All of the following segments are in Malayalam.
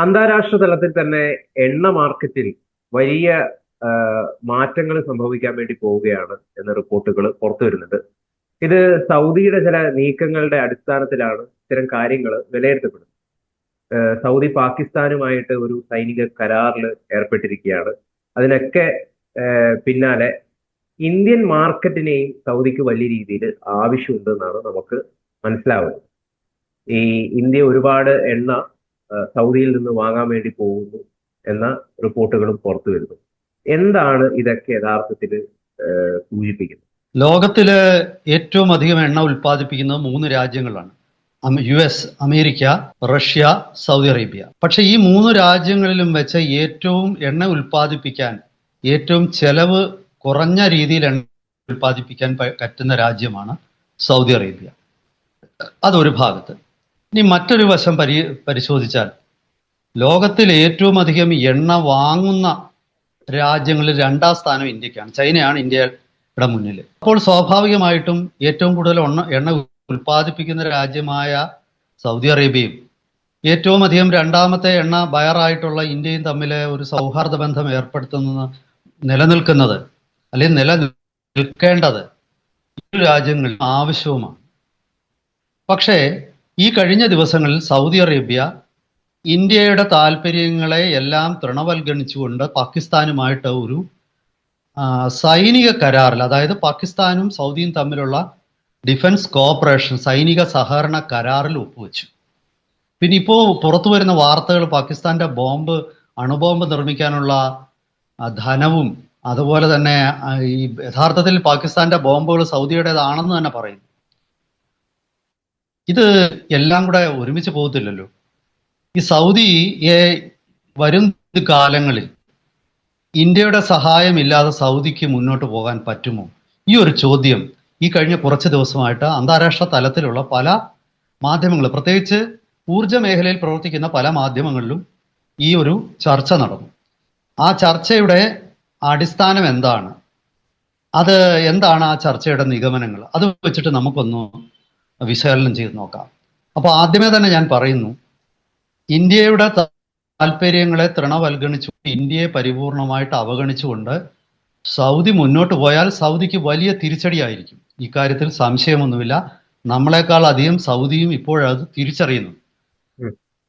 അന്താരാഷ്ട്ര തലത്തിൽ തന്നെ എണ്ണ മാർക്കറ്റിൽ വലിയ മാറ്റങ്ങൾ സംഭവിക്കാൻ വേണ്ടി പോവുകയാണ് എന്ന റിപ്പോർട്ടുകൾ പുറത്തു വരുന്നുണ്ട്. ഇത് സൗദിയുടെ ചില നീക്കങ്ങളുടെ അടിസ്ഥാനത്തിലാണ് ഇത്തരം കാര്യങ്ങൾ വിലയിരുത്തപ്പെടുന്നത്. സൗദി പാകിസ്ഥാനുമായിട്ട് ഒരു സൈനിക കരാറിൽ ഏർപ്പെട്ടിരിക്കുകയാണ്. അതിനൊക്കെ പിന്നാലെ ഇന്ത്യൻ മാർക്കറ്റിനെയും സൗദിക്ക് വലിയ രീതിയിൽ ആവശ്യമുണ്ടെന്നാണ് നമുക്ക് മനസ്സിലാവുന്നത്. ഈ ഇന്ത്യ ഒരുപാട് എണ്ണ സൗദിയിൽ നിന്ന് വാങ്ങാൻ വേണ്ടി പോകുന്നു എന്ന റിപ്പോർട്ടുകളും പുറത്തു വരുന്നു. എന്താണ് ഇതൊക്കെ യഥാർത്ഥത്തിൽ സൂചിപ്പിക്കുന്നത്? ലോകത്തിൽ ഏറ്റവും അധികം എണ്ണ ഉൽപ്പാദിപ്പിക്കുന്നത് മൂന്ന് രാജ്യങ്ങളാണ്. U S America Russia Saudi Arabia. പക്ഷെ ഈ മൂന്ന് രാജ്യങ്ങളിലും വെച്ച് ഏറ്റവും എണ്ണ ഉൽപ്പാദിപ്പിക്കാൻ ഏറ്റവും ചെലവ് കുറഞ്ഞ രീതിയിൽ എണ്ണ ഉൽപ്പാദിപ്പിക്കാൻ പറ്റുന്ന രാജ്യമാണ് സൗദി അറേബ്യ. അതൊരു ഭാഗത്ത്. ഇനി മറ്റൊരു വശം പരി പരിശോധിച്ചാൽ ലോകത്തിൽ ഏറ്റവും അധികം എണ്ണ വാങ്ങുന്ന രാജ്യങ്ങളിൽ രണ്ടാം സ്ഥാനം ഇന്ത്യക്കാണ്. ചൈനയാണ് ഇന്ത്യയുടെ മുന്നിൽ. അപ്പോൾ സ്വാഭാവികമായിട്ടും ഏറ്റവും കൂടുതൽ എണ്ണ എണ്ണ ഉൽപ്പാദിപ്പിക്കുന്ന രാജ്യമായ സൗദി അറേബ്യയും ഏറ്റവും അധികം രണ്ടാമത്തെ എണ്ണ ബയറായിട്ടുള്ള ഇന്ത്യയും തമ്മിൽ ഒരു സൗഹാർദ്ദ ബന്ധം ഏർപ്പെടുത്തുന്ന നിലനിൽക്കുന്നത് അല്ലെങ്കിൽ നിലനിൽക്കേണ്ടത് ഇരു രാജ്യങ്ങളിൽ ആവശ്യവുമാണ്. പക്ഷേ ഈ കഴിഞ്ഞ ദിവസങ്ങളിൽ സൗദി അറേബ്യ ഇന്ത്യയുടെ താല്പര്യങ്ങളെ എല്ലാം തൃണവൽഗണിച്ചുകൊണ്ട് പാകിസ്ഥാനുമായിട്ട് ഒരു സൈനിക കരാറിൽ അതായത് പാകിസ്ഥാനും സൗദിയും തമ്മിലുള്ള ഡിഫൻസ് കോഓപ്പറേഷൻ സൈനിക സഹകരണ കരാറിൽ ഒപ്പുവെച്ചു. പിന്നെ ഇപ്പോൾ പുറത്തു വരുന്ന വാർത്തകൾ പാകിസ്ഥാന്റെ ബോംബ് അണുബോംബ് നിർമ്മിക്കാനുള്ള ധനവും അതുപോലെ തന്നെ ഈ യഥാർത്ഥത്തിൽ പാകിസ്ഥാന്റെ ബോംബുകൾ സൗദിയുടേതാണെന്ന് തന്നെ പറയുന്നു. ഇത് എല്ലാം കൂടെ ഒരുമിച്ച് പോകത്തില്ലല്ലോ. ഈ സൗദി വരും കാലങ്ങളിൽ ഇന്ത്യയുടെ സഹായമില്ലാതെ സൗദിക്ക് മുന്നോട്ട് പോകാൻ പറ്റുമോ? ഈ ഒരു ചോദ്യം ഈ കഴിഞ്ഞ കുറച്ച് ദിവസമായിട്ട് അന്താരാഷ്ട്ര തലത്തിലുള്ള പല മാധ്യമങ്ങൾ പ്രത്യേകിച്ച് ഊർജ മേഖലയിൽ പ്രവർത്തിക്കുന്ന പല മാധ്യമങ്ങളിലും ഈ ഒരു ചർച്ച നടന്നു. ആ ചർച്ചയുടെ അടിസ്ഥാനം എന്താണ്? അത് എന്താണ് ആ ചർച്ചയുടെ നിഗമനങ്ങൾ? അത് വെച്ചിട്ട് നമുക്കൊന്ന് വിശകലനം ചെയ്ത് നോക്കാം. അപ്പോൾ ആദ്യമേ തന്നെ ഞാൻ പറയുന്നു ഇന്ത്യയുടെ താല്പര്യങ്ങളെ തൃണവൽഗണിച്ചു ഇന്ത്യയെ പരിപൂർണമായിട്ട് അവഗണിച്ചുകൊണ്ട് സൗദി മുന്നോട്ട് പോയാൽ സൗദിക്ക് വലിയ തിരിച്ചടിയായിരിക്കും. ഇക്കാര്യത്തിൽ സംശയമൊന്നുമില്ല. നമ്മളെക്കാൾ അധികം സൗദിയും ഇപ്പോഴത് തിരിച്ചറിയുന്നു.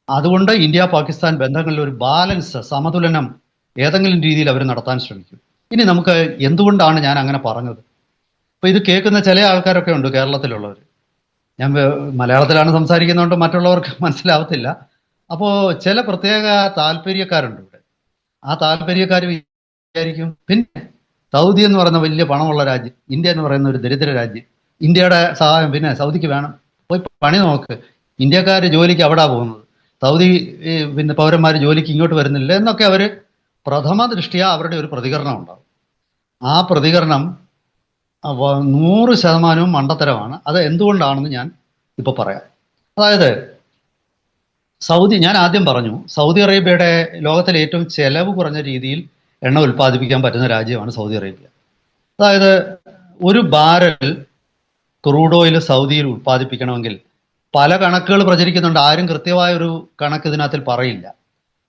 അതുകൊണ്ട് ഇന്ത്യ പാകിസ്ഥാൻ ബന്ധങ്ങളിൽ ഒരു ബാലൻസ് സമതുലനം ഏതെങ്കിലും രീതിയിൽ അവർ നടത്താൻ ശ്രമിക്കും. ഇനി നമുക്ക് എന്തുകൊണ്ടാണ് ഞാൻ അങ്ങനെ പറഞ്ഞത്? ഇപ്പൊ ഇത് കേൾക്കുന്ന ചില ആൾക്കാരൊക്കെ ഉണ്ട് കേരളത്തിലുള്ളവർ ഞാൻ മലയാളത്തിലാണ് സംസാരിക്കുന്നതുകൊണ്ട് മറ്റുള്ളവർക്ക് മനസ്സിലാവത്തില്ല. അപ്പോൾ ചില പ്രത്യേക താല്പര്യക്കാരുണ്ട് ഇവിടെ. ആ താല്പര്യക്കാർ വിചാരിക്കും പിന്നെ സൗദി എന്ന് പറയുന്ന വലിയ പണമുള്ള രാജ്യം ഇന്ത്യ എന്ന് പറയുന്ന ഒരു ദരിദ്ര രാജ്യം ഇന്ത്യയുടെ സഹായം പിന്നെ സൗദിക്ക് വേണം. പോയി പണി നോക്ക്. ഇന്ത്യക്കാർ ജോലിക്ക് അവിടെ പോകുന്നത്. സൗദി പിന്നെ പൗരന്മാർ ജോലിക്ക് ഇങ്ങോട്ട് വരുന്നില്ല എന്നൊക്കെ അവർ പ്രഥമ ദൃഷ്ടിയ അവരുടെ ഒരു പ്രതികരണം ഉണ്ടാവും. ആ പ്രതികരണം നൂറ് ശതമാനവും മണ്ടത്തരമാണ്. അത് എന്തുകൊണ്ടാണെന്ന് ഞാൻ ഇപ്പോൾ പറയാം. അതായത് സൗദി ഞാൻ ആദ്യം പറഞ്ഞു സൗദി അറേബ്യയുടെ ലോകത്തിലെ ഏറ്റവും ചെലവ് കുറഞ്ഞ രീതിയിൽ എണ്ണ ഉൽപ്പാദിപ്പിക്കാൻ പറ്റുന്ന രാജ്യമാണ് സൗദി അറേബ്യ. അതായത് ഒരു ബാരൽ ക്രൂഡ് ഓയിൽ സൗദിയിൽ ഉൽപ്പാദിപ്പിക്കണമെങ്കിൽ പല കണക്കുകൾ പ്രചരിക്കുന്നുണ്ട്. ആരും കൃത്യമായ ഒരു കണക്ക് ഇതിനകത്തിൽ പറയില്ല.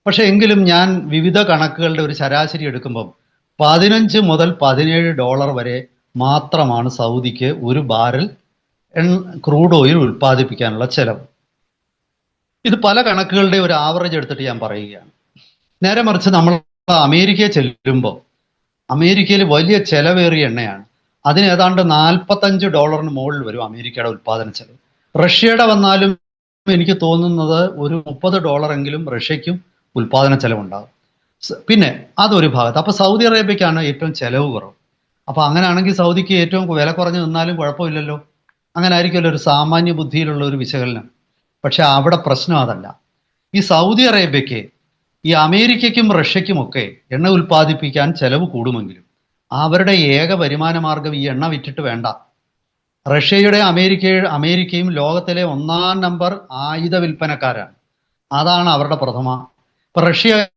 പക്ഷെ എങ്കിലും ഞാൻ വിവിധ കണക്കുകളുടെ ഒരു ശരാശരി എടുക്കുമ്പം പതിനഞ്ച് മുതൽ പതിനേഴ് ഡോളർ വരെ മാത്രമാണ് സൗദിക്ക് ഒരു ബാരൽ ക്രൂഡ് ഓയിൽ ഉൽപ്പാദിപ്പിക്കാനുള്ള ചെലവ്. ഇത് പല കണക്കുകളുടെ ഒരു ആവറേജ് എടുത്തിട്ട് ഞാൻ പറയുകയാണ്. നേരെ മറിച്ച് നമ്മൾ അമേരിക്കയെ ചെല്ലുമ്പോൾ അമേരിക്കയിൽ വലിയ ചെലവേറിയ എണ്ണയാണ്. അതിന് ഏതാണ്ട് നാൽപ്പത്തഞ്ച് ഡോളറിന് മുകളിൽ വരും അമേരിക്കയുടെ ഉൽപ്പാദന ചെലവ്. റഷ്യയുടെ വന്നാലും എനിക്ക് തോന്നുന്നത് ഒരു മുപ്പത് ഡോളറെങ്കിലും റഷ്യയ്ക്കും ഉൽപ്പാദന ചെലവുണ്ടാകും. പിന്നെ അതൊരു ഭാഗത്ത്. അപ്പൊ സൗദി അറേബ്യക്കാണ് ഏറ്റവും ചെലവ് കുറവ്. അപ്പൊ അങ്ങനെയാണെങ്കിൽ സൗദിക്ക് ഏറ്റവും വില കുറഞ്ഞു നിന്നാലും കുഴപ്പമില്ലല്ലോ. അങ്ങനെ ആയിരിക്കുമല്ലോ ഒരു സാമാന്യ ബുദ്ധിയിലുള്ള ഒരു വിശകലനം. പക്ഷെ അവിടെ പ്രശ്നം അതല്ല. ഈ സൗദി അറേബ്യക്ക് ഈ അമേരിക്കയ്ക്കും റഷ്യയ്ക്കും ഒക്കെ എണ്ണ ഉൽപ്പാദിപ്പിക്കാൻ ചെലവ് കൂടുമെങ്കിലും അവരുടെ ഏക വരുമാന മാർഗം ഈ എണ്ണ വിറ്റിട്ട് വേണ്ട. റഷ്യയുടെ അമേരിക്ക അമേരിക്കയും ലോകത്തിലെ ഒന്നാം നമ്പർ ആയുധ വിൽപ്പനക്കാരാണ്. അതാണ് അവരുടെ പ്രഥമ. ഇപ്പൊ റഷ്യ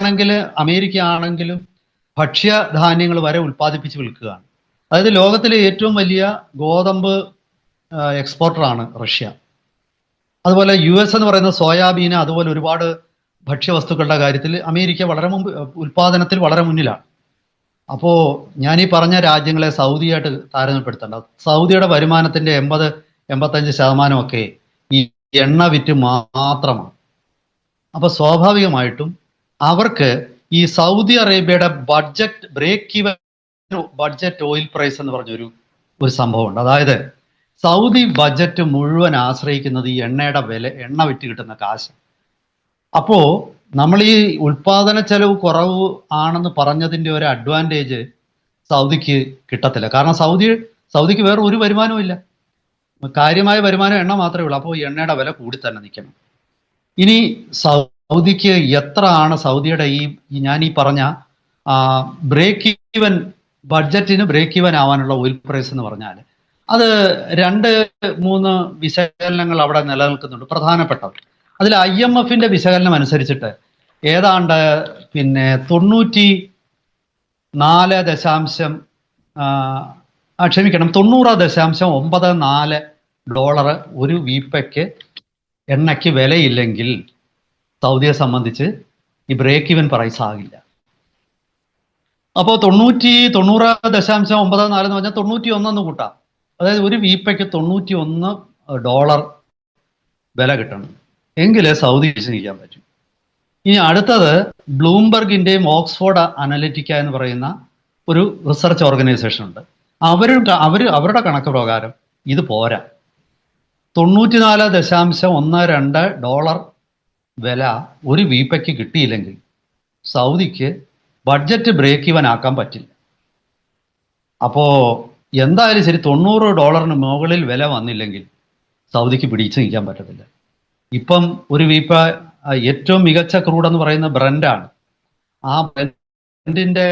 ആണെങ്കിൽ അമേരിക്ക ആണെങ്കിലും ഭക്ഷ്യധാന്യങ്ങൾ വരെ ഉൽപ്പാദിപ്പിച്ച് വിൽക്കുകയാണ്. അതായത് ലോകത്തിലെ ഏറ്റവും വലിയ ഗോതമ്പ് എക്സ്പോർട്ടറാണ് റഷ്യ. അതുപോലെ യു എസ് എന്ന് പറയുന്ന സോയാബീന് അതുപോലെ ഒരുപാട് ഭക്ഷ്യവസ്തുക്കളുടെ കാര്യത്തിൽ അമേരിക്ക വളരെ മുമ്പ് ഉൽപാദനത്തിൽ വളരെ മുന്നിലാണ്. അപ്പോൾ ഞാൻ ഈ പറഞ്ഞ രാജ്യങ്ങളെ സൗദിയായിട്ട് താരതമ്യപ്പെടുത്തേണ്ട. സൗദിയുടെ വരുമാനത്തിന്റെ എൺപത് എൺപത്തഞ്ച് ശതമാനമൊക്കെ ഈ എണ്ണ വിറ്റ് മാത്രമാണ്. അപ്പോൾ സ്വാഭാവികമായിട്ടും അവർക്ക് ഈ സൗദി അറേബ്യയുടെ budget break even budget oil price എന്ന് പറഞ്ഞൊരു ഒരു സംഭവമുണ്ട്. അതായത് സൗദി ബഡ്ജറ്റ് മുഴുവൻ ആശ്രയിക്കുന്നത് ഈ എണ്ണയുടെ വില എണ്ണ വിറ്റ് കിട്ടുന്ന കാശ്. അപ്പോ നമ്മൾ ഈ ഉൽപാദന ചെലവ് കുറവ് ആണെന്ന് പറഞ്ഞതിന്റെ ഒരു അഡ്വാന്റേജ് സൗദിക്ക് കിട്ടത്തില്ല. കാരണം സൗദി സൗദിക്ക് വേറെ ഒരു വരുമാനവും ഇല്ല. കാര്യമായ വരുമാനം എണ്ണ മാത്രമേ ഉള്ളൂ. അപ്പോൾ എണ്ണയുടെ വില കൂടി തന്നെ നിൽക്കണം. ഇനി സൗദിക്ക് എത്ര ആണ് സൗദിയുടെ ഈ ഞാൻ ഈ പറഞ്ഞ ബ്രേക്ക് ഈവൻ ബഡ്ജറ്റിന് ബ്രേക്ക് ഈവൻ ആവാനുള്ള ഓയിൽ പ്രൈസ് എന്ന് പറഞ്ഞാൽ അത് രണ്ട് മൂന്ന് വിശകലനങ്ങൾ അവിടെ നിലനിൽക്കുന്നുണ്ട്. പ്രധാനപ്പെട്ടത് അതിൽ ഐ എം എഫിന്റെ വിശകലനം അനുസരിച്ചിട്ട് ഏതാണ്ട് പിന്നെ തൊണ്ണൂറ്റി നാല് ദശാംശം ക്ഷമിക്കണം തൊണ്ണൂറ് ദശാംശം ഒമ്പത് നാല് ഡോളർ ഒരു വീപ്പയ്ക്ക് എണ്ണയ്ക്ക് വിലയില്ലെങ്കിൽ സൗദിയെ സംബന്ധിച്ച് ഈ ബ്രേക്ക് ഇവൻ പ്രൈസ് ആകില്ല. അപ്പോൾ തൊണ്ണൂറ്റി തൊണ്ണൂറ് ദശാംശം ഒമ്പത് നാല് എന്ന് പറഞ്ഞാൽ തൊണ്ണൂറ്റി ഒന്നെന്ന് കൂട്ടാം. അതായത് ഒരു വീപ്പയ്ക്ക് തൊണ്ണൂറ്റി ഒന്ന് ഡോളർ വില കിട്ടണം. എങ്കിലേ സൗദി നിൽക്കാൻ പറ്റും. ഇനി അടുത്തത് ബ്ലൂംബർഗിന്റെയും ഓക്സ്ഫോർഡ് അനലിറ്റിക്ക എന്ന് പറയുന്ന ഒരു റിസർച്ച് ഓർഗനൈസേഷൻ ഉണ്ട്. അവരും അവർ അവരുടെ കണക്ക് പ്രകാരം ഇത് പോരാ. തൊണ്ണൂറ്റിനാല് ദശാംശം ഒന്ന് രണ്ട് ഡോളർ വില ഒരു വീപ്പയ്ക്ക് കിട്ടിയില്ലെങ്കിൽ സൗദിക്ക് ബഡ്ജറ്റ് ബ്രേക്ക് ഇവൻ ആക്കാൻ പറ്റില്ല. അപ്പോൾ എന്തായാലും ശരി തൊണ്ണൂറ് ഡോളറിന് മുകളിൽ വില വന്നില്ലെങ്കിൽ സൗദിക്ക് പിടിച്ചു നിൽക്കാൻ പറ്റത്തില്ല. ഇപ്പം ഒരു വീപ്പ ഏറ്റവും മികച്ച ക്രൂഡ് എന്ന് പറയുന്ന ബ്രൻഡാണ് ആ ബ്രൻഡിന്റെ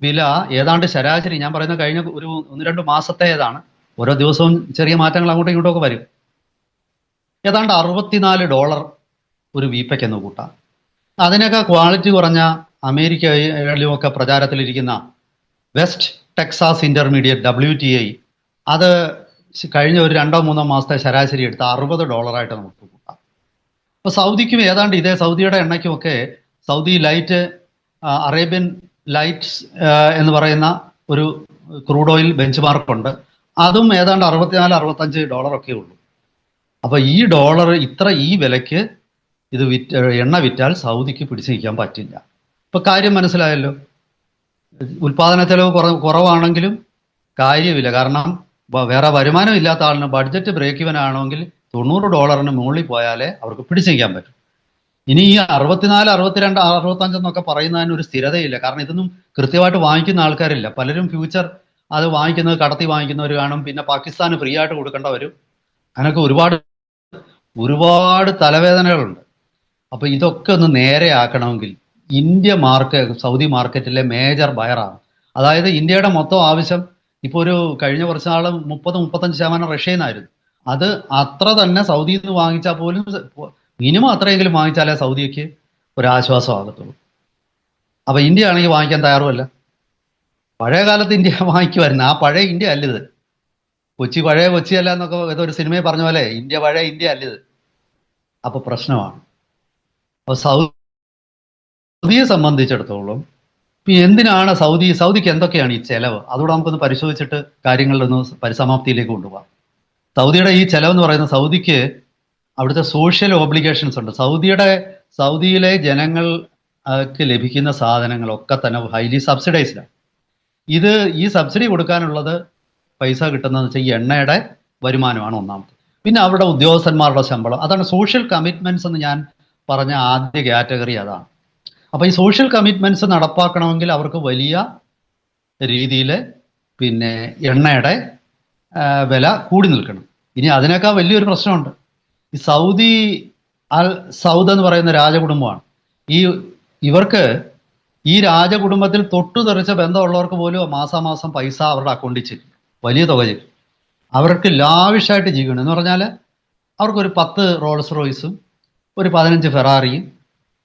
വില ഏതാണ്ട് ശരാശരി ഞാൻ പറയുന്ന കഴിഞ്ഞ ഒരു ഒന്ന് രണ്ട് മാസത്തേതാണ്. ഓരോ ദിവസവും ചെറിയ മാറ്റങ്ങൾ അങ്ങോട്ടും ഇങ്ങോട്ടും ഒക്കെ വരും. ഏതാണ്ട് അറുപത്തിനാല് ഡോളർ ഒരു വീപ്പയ്ക്കെന്ന് കൂട്ടാം. അതിനൊക്കെ ക്വാളിറ്റി കുറഞ്ഞ അമേരിക്കയിലുമൊക്കെ പ്രചാരത്തിലിരിക്കുന്ന West Texas Intermediate W T I അത് കഴിഞ്ഞ ഒരു രണ്ടോ മൂന്നോ മാസത്തെ ശരാശരി എടുത്ത് അറുപത് ഡോളറായിട്ട് നമുക്ക് കൂട്ടാം. അപ്പോൾ സൗദിക്കും ഏതാണ്ട് ഇതേ സൗദിയുടെ എണ്ണയ്ക്കുമൊക്കെ സൗദി ലൈറ്റ് അറേബ്യൻ ലൈറ്റ്സ് എന്ന് പറയുന്ന ഒരു ക്രൂഡ് ഓയിൽ ബെഞ്ച് മാർക്കുണ്ട് അതും ഏതാണ്ട് അറുപത്തിനാല് അറുപത്തഞ്ച് ഡോളറൊക്കെ ഉള്ളൂ. അപ്പോൾ ഈ ഡോളർ ഇത്ര ഈ വിലയ്ക്ക് ഇത് വിറ്റ് എണ്ണ വിറ്റാൽ സൗദിക്ക് പിടിച്ചു നിൽക്കാൻ പറ്റില്ല. ഇപ്പൊ കാര്യം മനസ്സിലായല്ലോ? ഉൽപാദന ചെലവ് കുറ കുറവാണെങ്കിലും കാര്യമില്ല കാരണം വേറെ വരുമാനം ഇല്ലാത്ത ആളിന് ബഡ്ജറ്റ് ബ്രേക്ക് ഇവൻ ആണെങ്കിൽ തൊണ്ണൂറ് ഡോളറിന് മുകളിൽ പോയാലേ അവർക്ക് പിടിച്ചു നിൽക്കാൻ പറ്റും. ഇനി ഈ അറുപത്തിനാല് അറുപത്തിരണ്ട് അറുപത്തഞ്ചെന്നൊക്കെ പറയുന്നതിന് ഒരു സ്ഥിരതയില്ല. കാരണം ഇതൊന്നും കൃത്യമായിട്ട് വാങ്ങിക്കുന്ന ആൾക്കാരില്ല. പലരും ഫ്യൂച്ചർ അത് വാങ്ങിക്കുന്നത് കടത്തി വാങ്ങിക്കുന്നവർ കാണും. പിന്നെ പാകിസ്ഥാന് ഫ്രീ ആയിട്ട് കൊടുക്കേണ്ട വരും അങ്ങനെയൊക്കെ ഒരുപാട് ഒരുപാട് തലവേദനകളുണ്ട്. അപ്പൊ ഇതൊക്കെ ഒന്ന് നേരെ ആക്കണമെങ്കിൽ ഇന്ത്യ മാർക്കറ്റ് സൗദി മാർക്കറ്റിലെ മേജർ ബയറാണ് അതായത് ഇന്ത്യയുടെ മൊത്തം ആവശ്യം ഇപ്പോൾ ഒരു കഴിഞ്ഞ കുറച്ച് നാൾ മുപ്പത് മുപ്പത്തഞ്ച് ശതമാനം റഷ്യയിൽ നിന്നായിരുന്നു. അത് അത്ര തന്നെ സൗദിയിൽ നിന്ന് വാങ്ങിച്ചാൽ പോലും മിനിമം അത്രയെങ്കിലും വാങ്ങിച്ചാലേ സൗദിക്ക് ഒരു ആശ്വാസമാകത്തുള്ളൂ അപ്പൊ ഇന്ത്യ ആണെങ്കിൽ വാങ്ങിക്കാൻ തയ്യാറുമല്ല. പഴയ കാലത്ത് ഇന്ത്യ വാങ്ങിക്കുമായിരുന്നു. ആ പഴയ ഇന്ത്യ അല്ല ഇത് കൊച്ചി പഴയ കൊച്ചി അല്ല എന്നൊക്കെ ഏതോ ഒരു സിനിമയിൽ പറഞ്ഞ പോലെ ഇന്ത്യ പഴയ ഇന്ത്യ അല്ല ഇത് അപ്പൊ പ്രശ്നമാണ്. അപ്പൊ സൗദിയെ സംബന്ധിച്ചിടത്തോളം ഇപ്പൊ എന്തിനാണ് സൗദി സൗദിക്ക് എന്തൊക്കെയാണ് ഈ ചെലവ്? അതുകൂടെ നമുക്കൊന്ന് പരിശോധിച്ചിട്ട് കാര്യങ്ങളിലൊന്ന് പരിസമാപ്തിയിലേക്ക് കൊണ്ടുപോകാം സൗദിയുടെ ഈ ചെലവ് എന്ന് പറയുന്നത് സൗദിക്ക് അവിടുത്തെ സോഷ്യൽ ഓബ്ലിഗേഷൻസ് ഉണ്ട്. സൗദിയുടെ സൗദിയിലെ ജനങ്ങൾക്ക് ലഭിക്കുന്ന സാധനങ്ങളൊക്കെ തന്നെ ഹൈലി സബ്സിഡൈസ്ഡാണ് ഇത് ഈ സബ്സിഡി കൊടുക്കാനുള്ളത് പൈസ കിട്ടുന്നതെന്ന് വെച്ചാൽ ഈ എണ്ണയുടെ വരുമാനമാണ് ഒന്നാമത്. പിന്നെ അവരുടെ ഉദ്യോഗസ്ഥന്മാരുടെ ശമ്പളം. അതാണ് സോഷ്യൽ കമ്മിറ്റ്മെന്റ്സ് എന്ന് ഞാൻ പറഞ്ഞ ആദ്യ കാറ്റഗറി അതാണ്. അപ്പോൾ ഈ സോഷ്യൽ കമ്മിറ്റ്മെന്റ്സ് നടപ്പാക്കണമെങ്കിൽ അവർക്ക് വലിയ രീതിയിൽ പിന്നെ എണ്ണയുടെ വില കൂടി നിൽക്കണം. ഇനി അതിനേക്കാൾ വലിയൊരു പ്രശ്നമുണ്ട്. ഈ സൗദി അൽ സൗദ് എന്ന് പറയുന്ന രാജകുടുംബമാണ്. ഈ ഇവർക്ക് ഈ രാജകുടുംബത്തിൽ തൊട്ടു തെറിച്ച ബന്ധമുള്ളവർക്ക് പോലും മാസാമാസം പൈസ അവരുടെ അക്കൗണ്ടിൽ ചെല്ലും വലിയ തുക ചെല്ലും അവർക്ക് ലാവിഷായിട്ട് ജീവിക്കണം. എന്ന് പറഞ്ഞാൽ അവർക്കൊരു പത്ത് റോൾസ് റോയ്സും ഒരു പതിനഞ്ച് ഫെറാറിയും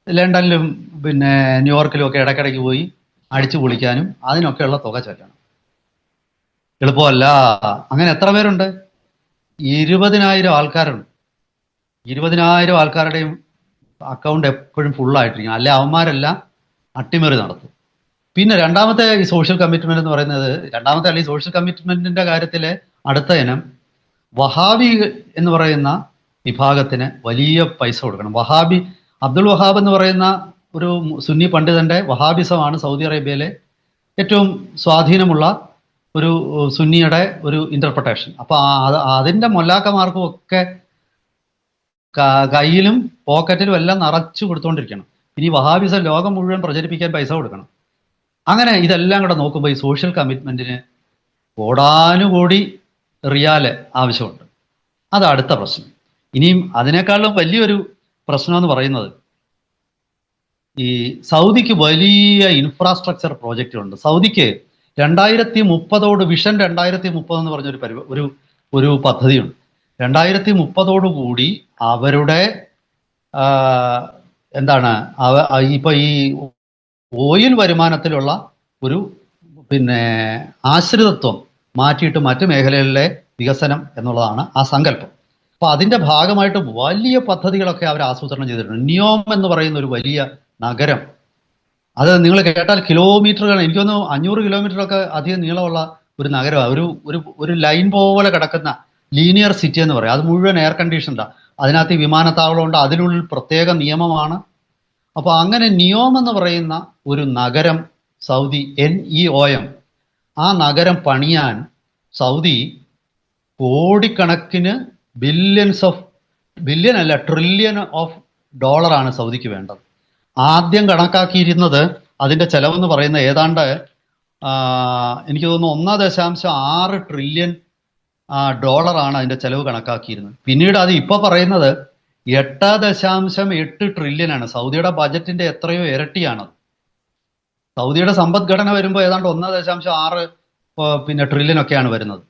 ലണ്ടനിലും പിന്നെ ന്യൂയോർക്കിലും ഒക്കെ ഇടയ്ക്കിടയ്ക്ക് പോയി അടിച്ചു പൊളിക്കാനും അതിനൊക്കെയുള്ള തുക ചൊല്ലണം എളുപ്പമല്ല. അങ്ങനെ എത്ര പേരുണ്ട്? ഇരുപതിനായിരം ആൾക്കാരുണ്ട്. ഇരുപതിനായിരം ആൾക്കാരുടെയും അക്കൗണ്ട് എപ്പോഴും ഫുള്ളായിട്ടിരിക്കും അല്ലെ അവന്മാരെല്ലാം അട്ടിമറി നടത്തും. പിന്നെ രണ്ടാമത്തെ ഈ സോഷ്യൽ കമ്മിറ്റ്മെന്റ് എന്ന് പറയുന്നത് രണ്ടാമത്തെ അല്ലെങ്കിൽ സോഷ്യൽ കമ്മിറ്റ്മെന്റിന്റെ കാര്യത്തിലെ അടുത്ത ഇനം വഹാബി എന്ന് പറയുന്ന വിഭാഗത്തിന് വലിയ പൈസ കൊടുക്കണം. വഹാബി അബ്ദുൾ വഹാബ് എന്ന് പറയുന്ന ഒരു സുന്നി പണ്ഡിതന്റെ വഹാബിസമാണ് സൗദി അറേബ്യയിലെ ഏറ്റവും സ്വാധീനമുള്ള ഒരു സുന്നിയുടെ ഒരു ഇന്റർപ്രിട്ടേഷൻ അപ്പൊ അതിന്റെ മൊല്ലാക്കമാർക്കും ഒക്കെ കയ്യിലും പോക്കറ്റിലും എല്ലാം നിറച്ചു കൊടുത്തുകൊണ്ടിരിക്കണം ഇനി വഹാബിസം ലോകം മുഴുവൻ പ്രചരിപ്പിക്കാൻ പൈസ കൊടുക്കണം. അങ്ങനെ ഇതെല്ലാം കൂടെ നോക്കുമ്പോൾ ഈ സോഷ്യൽ കമ്മിറ്റ്മെന്റിന് കോടാനുകോടി റിയാൽ ആവശ്യമുണ്ട്. അത് അടുത്ത പ്രശ്നം. ഇനിയും അതിനേക്കാളും വലിയൊരു പ്രശ്നം എന്ന് പറയുന്നത് ഈ സൗദിക്ക് വലിയ ഇൻഫ്രാസ്ട്രക്ചർ പ്രോജക്റ്റ് ഉണ്ട് സൗദിക്ക് രണ്ടായിരത്തി മുപ്പതോട് വിഷൻ രണ്ടായിരത്തി മുപ്പത് എന്ന് പറഞ്ഞൊരു പരിപാ ഒരു ഒരു പദ്ധതിയുണ്ട്. രണ്ടായിരത്തി മുപ്പതോടുകൂടി അവരുടെ എന്താണ് അവ ഇപ്പൊ ഈ ഓയിൽ വരുമാനത്തിലുള്ള ഒരു പിന്നെ ആശ്രിതത്വം മാറ്റിയിട്ട് മറ്റു മേഖലകളിലെ വികസനം എന്നുള്ളതാണ് ആ സങ്കല്പം. അപ്പൊ അതിന്റെ ഭാഗമായിട്ട് വലിയ പദ്ധതികളൊക്കെ അവർ ആസൂത്രണം ചെയ്തിട്ടുണ്ട്. നിയോം എന്ന് പറയുന്ന ഒരു വലിയ നഗരം. അത് നിങ്ങൾ കേട്ടാൽ കിലോമീറ്ററുകൾ എനിക്കൊന്ന് അഞ്ഞൂറ് കിലോമീറ്ററൊക്കെ അധികം നീളമുള്ള ഒരു നഗരമാണ് ഒരു ഒരു ഒരു ലൈൻ പോലെ കിടക്കുന്ന ലീനിയർ സിറ്റി എന്ന് പറയും. അത് മുഴുവൻ എയർ കണ്ടീഷൻഡാണ് അതിനകത്ത് വിമാനത്താവളമുണ്ട് അതിനുള്ളിൽ പ്രത്യേക നിയമമാണ്. അപ്പോൾ അങ്ങനെ നിയോം എന്ന് പറയുന്ന ഒരു നഗരം Saudi N E O M ആ നഗരം പണിയാൻ സൗദി കോടിക്കണക്കിന് ബില്യൺസ് ഓഫ് ബില്യൺ അല്ല ട്രില്യൺ ഓഫ് ഡോളറാണ് സൗദിക്ക് വേണ്ടത്. ആദ്യം കണക്കാക്കിയിരുന്നത് അതിന്റെ ചെലവെന്ന് പറയുന്ന ഏതാണ്ട് എനിക്ക് തോന്നുന്നു ഒന്നാം ദശാംശം ആറ് ട്രില്യൺ ഡോളറാണ് അതിന്റെ ചെലവ് കണക്കാക്കിയിരുന്നത്. പിന്നീട് അത് ഇപ്പോൾ പറയുന്നത് എട്ട് ദശാംശം എട്ട് ട്രില്യൺ ആണ്. സൗദിയുടെ ബജറ്റിന്റെ എത്രയോ ഇരട്ടിയാണ് സൗദിയുടെ സമ്പദ്ഘടന വരുമ്പോൾ ഏതാണ്ട് ഒന്നാം ദശാംശം ആറ് പിന്നെ ട്രില്യൻ ഒക്കെയാണ് വരുന്നത്.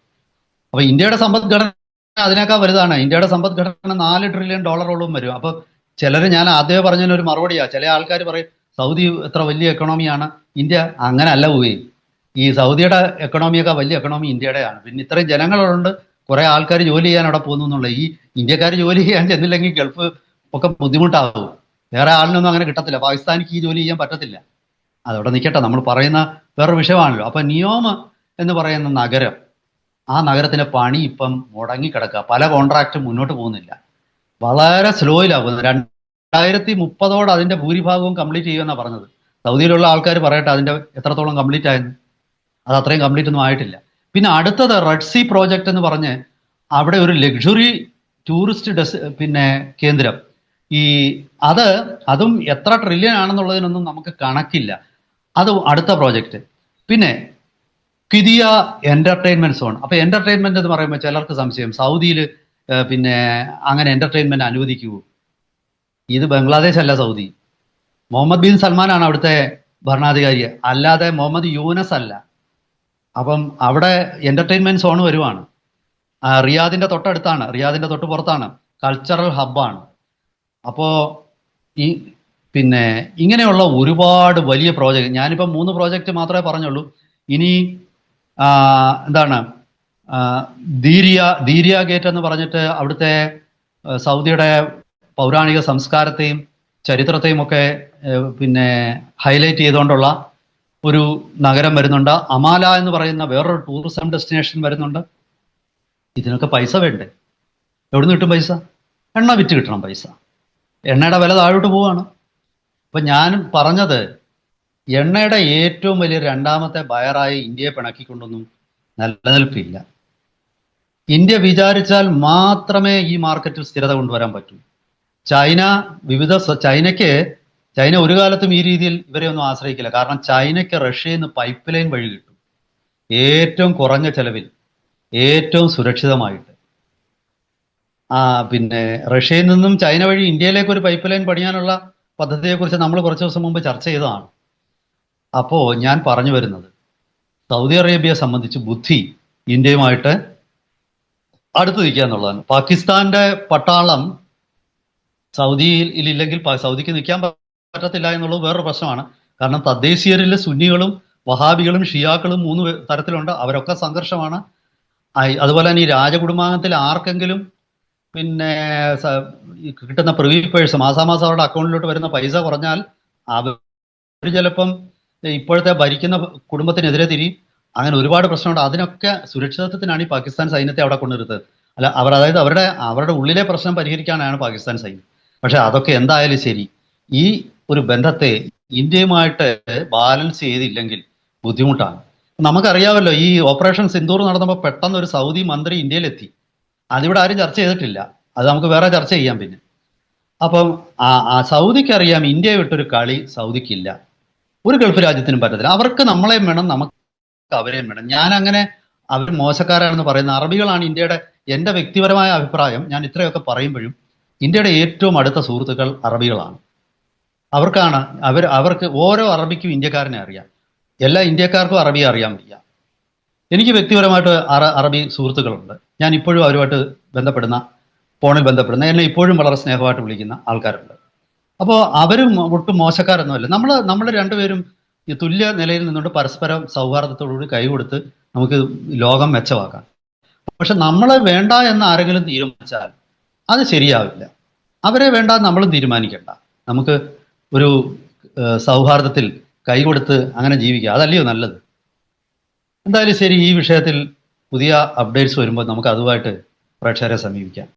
അപ്പോൾ ഇന്ത്യയുടെ സമ്പദ്ഘടന അതിനേക്കാൾ വലുതാണ്. ഇന്ത്യയുടെ സമ്പദ്ഘടന നാല് ട്രില്യൺ ഡോളറോളം വരും. അപ്പൊ ചിലർ ഞാൻ ആദ്യമേ പറഞ്ഞതിന് ഒരു മറുപടിയാ. ചില ആൾക്കാർ പറയും സൗദി എത്ര വലിയ എക്കണോമിയാണ് ഇന്ത്യ അങ്ങനെ അല്ല പോയി. ഈ സൗദിയുടെ എക്കണോമിയൊക്കെ വലിയ എക്കണോമി ഇന്ത്യയുടെയാണ്. പിന്നെ ഇത്രയും ജനങ്ങളുണ്ട്. കുറെ ആൾക്കാർ ജോലി ചെയ്യാൻ അവിടെ പോകുന്നു എന്നുള്ള ഈ ഇന്ത്യക്കാർ ജോലി ചെയ്യാൻ ചെന്നില്ലെങ്കിൽ ഗൾഫ് ഒക്കെ ബുദ്ധിമുട്ടാവും. വേറെ ആളിനൊന്നും അങ്ങനെ കിട്ടത്തില്ല. പാകിസ്ഥാനിക്ക് ഈ ജോലി ചെയ്യാൻ പറ്റത്തില്ല. അതവിടെ നിൽക്കട്ടെ നമ്മൾ പറയുന്ന വേറൊരു വിഷയമാണല്ലോ. അപ്പൊ നിയോമ എന്ന് പറയുന്ന നഗരം ആ നഗരത്തിന്റെ പണി ഇപ്പം മുടങ്ങിക്കിടക്കുക. പല കോൺട്രാക്റ്റും മുന്നോട്ട് പോകുന്നില്ല. വളരെ സ്ലോയിലാണ് പോകുന്നത് രണ്ടായിരത്തി മുപ്പതോടെ അതിന്റെ ഭൂരിഭാഗവും കംപ്ലീറ്റ് ചെയ്യുമെന്നാണ് പറഞ്ഞത്. സൗദിയിലുള്ള ആൾക്കാർ പറയട്ടെ അതിന്റെ എത്രത്തോളം കംപ്ലീറ്റ് ആയെന്ന്. അത് അത്രയും കംപ്ലീറ്റ് ഒന്നും ആയിട്ടില്ല. പിന്നെ അടുത്തത് റെഡ് സീ പ്രോജക്റ്റ് എന്ന് പറഞ്ഞ് അവിടെ ഒരു ലക്ഷറി ടൂറിസ്റ്റ് ഡെസ് പിന്നെ കേന്ദ്രം. ഈ അത് അതും എത്ര ട്രില്യൺ ആണെന്നുള്ളതിനൊന്നും നമുക്ക് കണക്കില്ല. അത് അടുത്ത പ്രോജക്റ്റ്. പിന്നെ കിതിയ എന്റർടൈൻമെന്റ് സോൺ അപ്പൊ എന്റർടൈൻമെന്റ് എന്ന് പറയുമ്പോൾ ചിലർക്ക് സംശയം സൗദിയിൽ പിന്നെ അങ്ങനെ എന്റർടൈൻമെന്റ് അനുവദിക്കുമോ ഇത് ബംഗ്ലാദേശ് അല്ല സൗദി. മുഹമ്മദ് ബിൻ സൽമാനാണ് അവിടുത്തെ ഭരണാധികാരി. അല്ലാതെ മുഹമ്മദ് യൂനസ് അല്ല. അപ്പം അവിടെ എന്റർടൈൻമെന്റ് സോൺ വരുവാണ്. റിയാദിന്റെ തൊട്ടടുത്താണ്. റിയാദിന്റെ തൊട്ട് പുറത്താണ്. കൾച്ചറൽ ഹബ്ബാണ് അപ്പോ ഈ പിന്നെ ഇങ്ങനെയുള്ള ഒരുപാട് വലിയ പ്രോജക്റ്റ് ഞാനിപ്പോൾ മൂന്ന് പ്രോജക്റ്റ് മാത്രമേ പറഞ്ഞുള്ളൂ. ഇനി എന്താണ്? ദീരിയ ദീരിയ ഗേറ്റ് എന്ന് പറഞ്ഞിട്ട് അവിടുത്തെ സൗദിയുടെ പൗരാണിക സംസ്കാരത്തെയും ചരിത്രത്തെയും ഒക്കെ പിന്നെ ഹൈലൈറ്റ് ചെയ്തുകൊണ്ടുള്ള ഒരു നഗരം വരുന്നുണ്ട്. അമാല എന്ന് പറയുന്ന വേറൊരു ടൂറിസം ഡെസ്റ്റിനേഷൻ വരുന്നുണ്ട്. ഇതിനൊക്കെ പൈസ വേണ്ടേ? എവിടുന്ന് കിട്ടും പൈസ? എണ്ണ വിറ്റ് കിട്ടണം പൈസ. എണ്ണയുടെ വില താഴോട്ട് പോവാണ്. അപ്പൊ ഞാൻ പറഞ്ഞത് എണ്ണയുടെ ഏറ്റവും വലിയ രണ്ടാമത്തെ ബയറായി ഇന്ത്യയെ പിണക്കിക്കൊണ്ടൊന്നും നിലനിൽപ്പില്ല. ഇന്ത്യ വിചാരിച്ചാൽ മാത്രമേ ഈ മാർക്കറ്റിൽ സ്ഥിരത കൊണ്ടുവരാൻ പറ്റൂ. ചൈന വിവിധ ചൈനയ്ക്ക് ചൈന ഒരു കാലത്തും ഈ രീതിയിൽ ഇവരെ ഒന്നും ആശ്രയിക്കില്ല. കാരണം ചൈനയ്ക്ക് റഷ്യയിൽ നിന്ന് പൈപ്പ് ലൈൻ വഴി കിട്ടും. ഏറ്റവും കുറഞ്ഞ ചെലവിൽ ഏറ്റവും സുരക്ഷിതമായിട്ട്. ആ പിന്നെ റഷ്യയിൽ നിന്നും ചൈന വഴി ഇന്ത്യയിലേക്ക് ഒരു പൈപ്പ് ലൈൻ പണിയാനുള്ള പദ്ധതിയെക്കുറിച്ച് നമ്മൾ കുറച്ച് ദിവസം മുമ്പ് ചർച്ച ചെയ്തതാണ്. അപ്പോൾ ഞാൻ പറഞ്ഞു വരുന്നത് സൗദി അറേബ്യയെ സംബന്ധിച്ച് ബുദ്ധി ഇന്ത്യയുമായിട്ട് അടുത്ത് നിൽക്കുക എന്നുള്ളതാണ്. പാകിസ്ഥാന്റെ പട്ടാളം സൗദിയിൽ ഇല്ലെങ്കിൽ സൗദിക്ക് നിൽക്കാൻ പറ്റത്തില്ല എന്നുള്ളത് വേറൊരു പ്രശ്നമാണ്. കാരണം തദ്ദേശീയരിൽ സുന്നികളും വഹാബികളും ഷിയാക്കളും മൂന്ന് തരത്തിലുണ്ട്. അവരൊക്കെ സംഘർഷമാണ്. അതുപോലെ തന്നെ ഈ രാജകുടുംബാംഗത്തിൽ ആർക്കെങ്കിലും പിന്നെ കിട്ടുന്ന പ്രിവീപ്പേഴ്സ് മാസാമാസം അവരുടെ അക്കൗണ്ടിലോട്ട് വരുന്ന പൈസ കുറഞ്ഞാൽ അവർ ചിലപ്പം ഇപ്പോഴത്തെ ഭരിക്കുന്ന കുടുംബത്തിനെതിരെ തിരിയും അങ്ങനെ ഒരുപാട് പ്രശ്നമുണ്ട്. അതിനൊക്കെ സുരക്ഷിതത്വത്തിനാണ് ഈ പാകിസ്ഥാൻ സൈന്യത്തെ അവിടെ കൊണ്ടുവരുന്നത്. അല്ല അവർ അതായത് അവരുടെ അവരുടെ ഉള്ളിലെ പ്രശ്നം പരിഹരിക്കാനാണ് പാകിസ്ഥാൻ സൈന്യം. പക്ഷെ അതൊക്കെ എന്തായാലും ശരി. ഈ ഒരു ബന്ധത്തെ ഇന്ത്യയുമായിട്ട് ബാലൻസ് ചെയ്തില്ലെങ്കിൽ ബുദ്ധിമുട്ടാണ്. നമുക്കറിയാമല്ലോ ഈ ഓപ്പറേഷൻ സിന്ദൂർ നടന്നപ്പോൾ പെട്ടെന്ന് ഒരു സൗദി മന്ത്രി ഇന്ത്യയിലെത്തി. അതിവിടെ ആരും ചർച്ച ചെയ്തിട്ടില്ല. അത് നമുക്ക് വേറെ ചർച്ച ചെയ്യാം പിന്നെ. അപ്പം സൗദിക്ക് അറിയാം ഇന്ത്യയെ വിട്ടൊരു കളി സൗദിക്കില്ല. ഒരു ഗൾഫ് രാജ്യത്തിനും പറ്റത്തില്ല. അവർക്ക് നമ്മളെയും വേണം നമുക്ക് അവരെയും വേണം. ഞാൻ അങ്ങനെ അവർ മോശക്കാരാണെന്ന് പറയുന്ന അറബികളാണ് ഇന്ത്യയുടെ എന്റെ വ്യക്തിപരമായ അഭിപ്രായം. ഞാൻ ഇത്രയൊക്കെ പറയുമ്പോഴും ഇന്ത്യയുടെ ഏറ്റവും അടുത്ത സുഹൃത്തുക്കൾ അറബികളാണ്. അവർക്കാണ് അവർ അവർക്ക് ഓരോ അറബിക്കും ഇന്ത്യക്കാരനെ അറിയാം. എല്ലാ ഇന്ത്യക്കാർക്കും അറബി അറിയാൻ വയ്യ. എനിക്ക് വ്യക്തിപരമായിട്ട് അറ അറബി സുഹൃത്തുക്കളുണ്ട്. ഞാൻ ഇപ്പോഴും അവരുമായിട്ട് ബന്ധപ്പെടുന്ന ഫോണിൽ ബന്ധപ്പെടുന്ന എന്നെ ഇപ്പോഴും വളരെ സ്നേഹമായിട്ട് വിളിക്കുന്ന ആൾക്കാരുണ്ട്. അപ്പോൾ അവരും ഒട്ടും മോശക്കാരൊന്നുമല്ല. നമ്മൾ നമ്മൾ രണ്ടുപേരും തുല്യ നിലയിൽ നിന്നുകൊണ്ട് പരസ്പരം സൗഹാർദ്ദത്തോടുകൂടി കൈകൊടുത്ത് നമുക്ക് ലോകം മെച്ചമാക്കാം. പക്ഷെ നമ്മളെ വേണ്ട എന്ന് ആരെങ്കിലും തീരുമാനിച്ചാൽ അത് ശരിയാവില്ല. അവരെ വേണ്ട നമ്മളും തീരുമാനിക്കണ്ട. നമുക്ക് ഒരു സൗഹാർദ്ദത്തിൽ കൈകൊടുത്ത് അങ്ങനെ ജീവിക്കുക അതല്ലയോ നല്ലത്? എന്തായാലും ശരി ഈ വിഷയത്തിൽ പുതിയ അപ്ഡേറ്റ്സ് വരുമ്പോൾ നമുക്ക് അതുമായിട്ട് പ്രേക്ഷകരെ സമീപിക്കാം.